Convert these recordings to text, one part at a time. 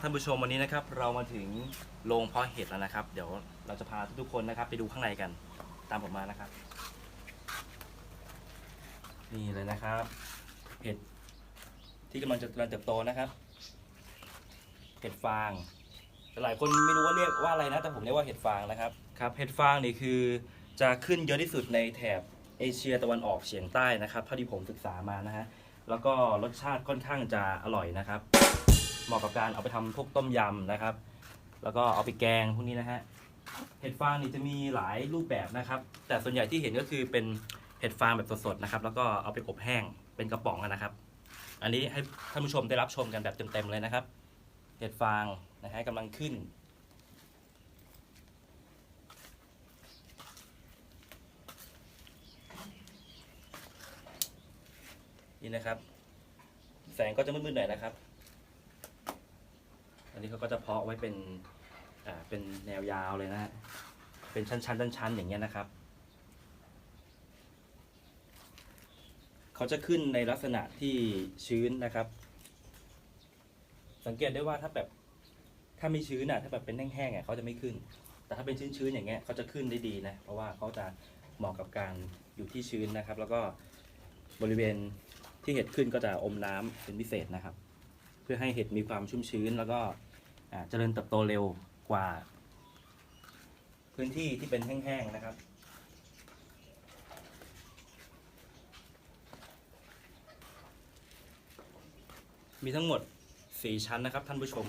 ท่านผู้ชมวันนี้นะครับ เรามาถึงโรงเพาะเห็ดแล้วนะครับ เดี๋ยวเราจะพาทุกๆคนนะครับ ไปดูข้างในกันตามผมมานะครับ นี่เลยนะครับ เห็ดที่กำลังจะเจริญเติบโตนะครับ เห็ดฟางหลายคนไม่รู้ว่าเรียกว่าอะไรนะแต่ผมเรียกว่าเห็ดฟางนะครับครับเห็ดฟางนี่คือจะขึ้นเยอะที่สุดในแถบเอเชียตะวันออกเฉียงใต้นะครับเท่าที่ผมศึกษามานะฮะแล้วก็รสชาติค่อนข้างจะอร่อยนะครับ เหมาะกับการเอาไปทำพวกต้มยำนะครับ แล้วก็เอาไปแกงพวกนี้นะฮะเห็ดฟางนี่จะมีหลายรูปแบบนะครับ แต่ส่วนใหญ่ที่เห็นก็คือเป็นเห็ดฟางแบบสดๆนะครับ แล้วก็เอาไปอบแห้งเป็นกระป๋องนะครับ อันนี้ให้ท่านผู้ชมได้รับชมกันแบบเต็มๆเลยนะครับ เห็ดฟางนะฮะกำลังขึ้นนี่นะครับ แสงก็จะมืดๆหน่อยนะครับ อันนี้เขาก็จะเพาะไว้เป็นอ่าเป็นแนวยาวเลยนะฮะเป็นชั้นๆชั้นๆอย่างเงี้ยนะครับเขาจะขึ้นในลักษณะที่ชื้นนะครับ สังเกตได้ว่าถ้าแบบถ้าไม่ชื้นอะถ้าแบบเป็นแห้งๆอะเขาจะไม่ขึ้น แต่ถ้าเป็นชื้นๆอย่างเงี้ยเขาจะขึ้นได้ดีนะเพราะว่าเขาจะเหมาะกับการอยู่ที่ชื้นนะครับ แล้วก็บริเวณที่เห็ดขึ้นก็จะอมน้ำเป็นพิเศษนะครับ เพื่อให้เห็ดมีความชุ่มชื้นแล้วก็ เจริญเติบโตเร็วกว่า พื้นที่ที่เป็นแห้งๆนะครับ มีทั้งหมด 4 ชั้นนะครับท่านผู้ชม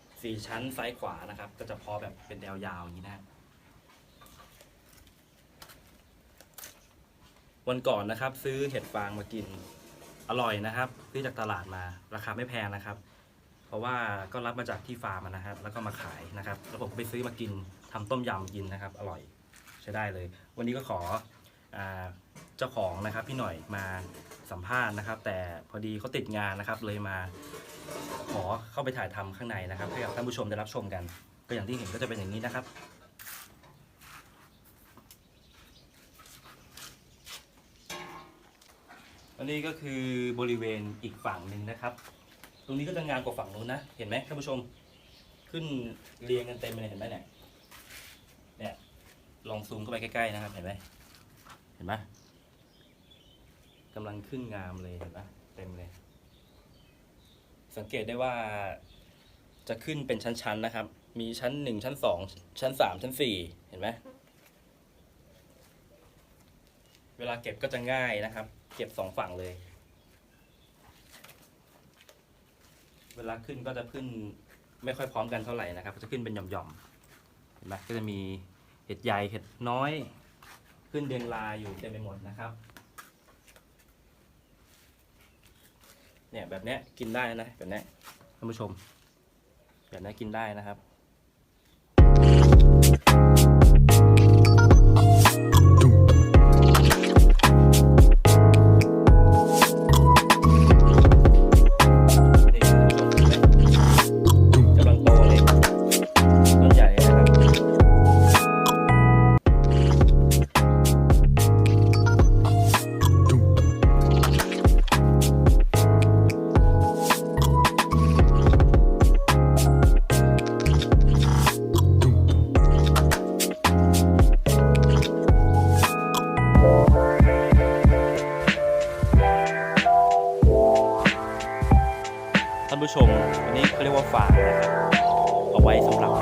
4 ชั้นซ้ายขวานะครับ ก็จะพอแบบเป็นแนวยาวอย่างนี้นะวันก่อนนะครับ ซื้อเห็ดฟางมากินอร่อยนะครับ ซื้อจากตลาดมาราคาไม่แพงนะครับ ราะว่าก็รับมาจากที่ฟาร์มนะครับ แล้วก็มาขายนะครับ แล้วผมไปซื้อมากินทำต้มยำกินนะครับ อร่อยใช้ได้เลย วันนี้ก็ขออเจ้าของนะครับพี่หน่อยมาสัมภาษณ์นะครับ แต่พอดีเขาติดงานนะครับ เลยมาขอเข้าไปถ่ายทำข้างในนะครับให้กับท่านผู้ชมได้รับชมกัน ก็อย่างที่เห็นก็จะเป็นอย่างนี้นะครับอันนี้ก็คือบริเวณอีกฝั่งหนึ่งนะครับ ตรงนี้ก็จะงามกว่าฝั่งนู้นนะ เห็นไหมท่านผู้ชม ขึ้นเรียงกันเต็มเลยเห็นไหมเนี่ย เนี่ย ลองซูมเข้าไปใกล้ๆนะครับ เห็นไหมเห็นไหมกำลังขึ้นงามเลยเห็นไหมเต็มเลย สังเกตได้ว่าจะขึ้นเป็นชั้นๆนะครับ มีชั้นหนึ่งชั้นสองชั้นสามชั้นสี่เห็นไหมเวลาเก็บก็จะง่ายนะครับ เก็บสองฝั่งเลย เวลาขึ้นก็จะขึ้นไม่ค่อยพร้อมกันเท่าไหร่นะครับ จะขึ้นเป็นหย่อมๆเห็นไหมก็จะมีเห็ดใหญ่เห็ดน้อย ขึ้นเรียงรายอยู่เต็มไปหมดนะครับ เนี่ยแบบนี้กินได้นะแบบนี้ท่านผู้ชม แบบนี้กินได้นะครับ เอาไว้สำหรับ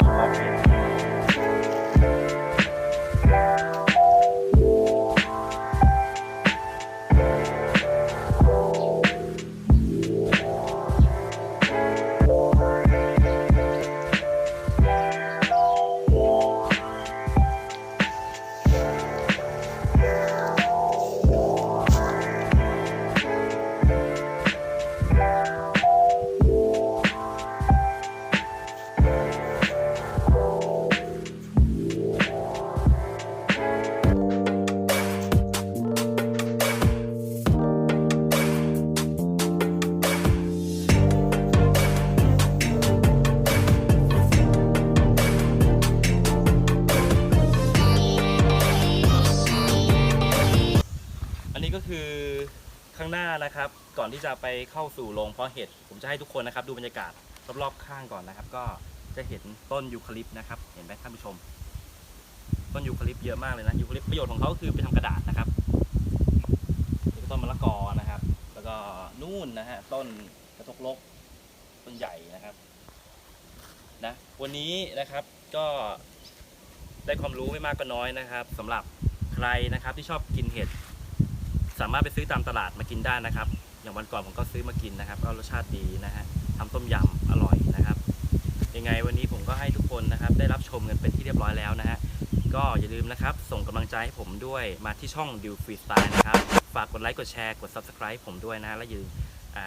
านะครับ ก่อนที่จะไปเข้าสู่โรงเพาะเห็ดผมจะให้ทุกคนนะครับ ดูบรรยากาศรอบๆข้างก่อนนะครับ ก็จะเห็นต้นยูคาลิปต์นะครับ เห็นไหมท่านผู้ชม ต้นยูคาลิปต์เยอะมากเลยนะยูคาลิปต์ประโยชน์ของเขาคือไปทำกระดาษนะครับต้นมะละกอนะครับ แล้วก็นู่นนะฮะต้นกระทกลกต้นใหญ่นะครับนะวันนี้นะครับก็ได้ความรู้ไม่มากก็น้อยนะครับสำหรับใครนะครับที่ชอบกินเห็ด สามารถไปซื้อตามตลาดมากินได้นะครับ อย่างวันก่อนผมก็ซื้อมากินนะครับ ก็รสชาติดีนะฮะทำต้มยำอร่อยนะครับ ยังไงวันนี้ผมก็ให้ทุกคนนะครับ ได้รับชมกันเป็นที่เรียบร้อยแล้วนะฮะก็อย่าลืมนะครับ ส่งกำลังใจให้ผมด้วยมาที่ช่องดิวฟรีสไตล์นะครับ ฝากกดไลค์กดแชร์กด Subscribe ผมด้วยนะฮะและอย่าลืมอ่า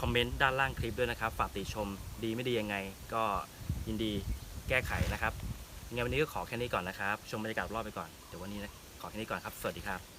คอมเมนต์ด้านล่างคลิปด้วยนะครับ ฝากติชมดีไม่ดียังไง ก็ยินดีแก้ไขนะครับยังไงวันนี้ก็ขอแค่นี้ก่อนนะครับ ชมบรรยากาศรอบไปก่อน เดี๋ยววันนี้นะขอแค่นี้ก่อนครับ สวัสดีครับ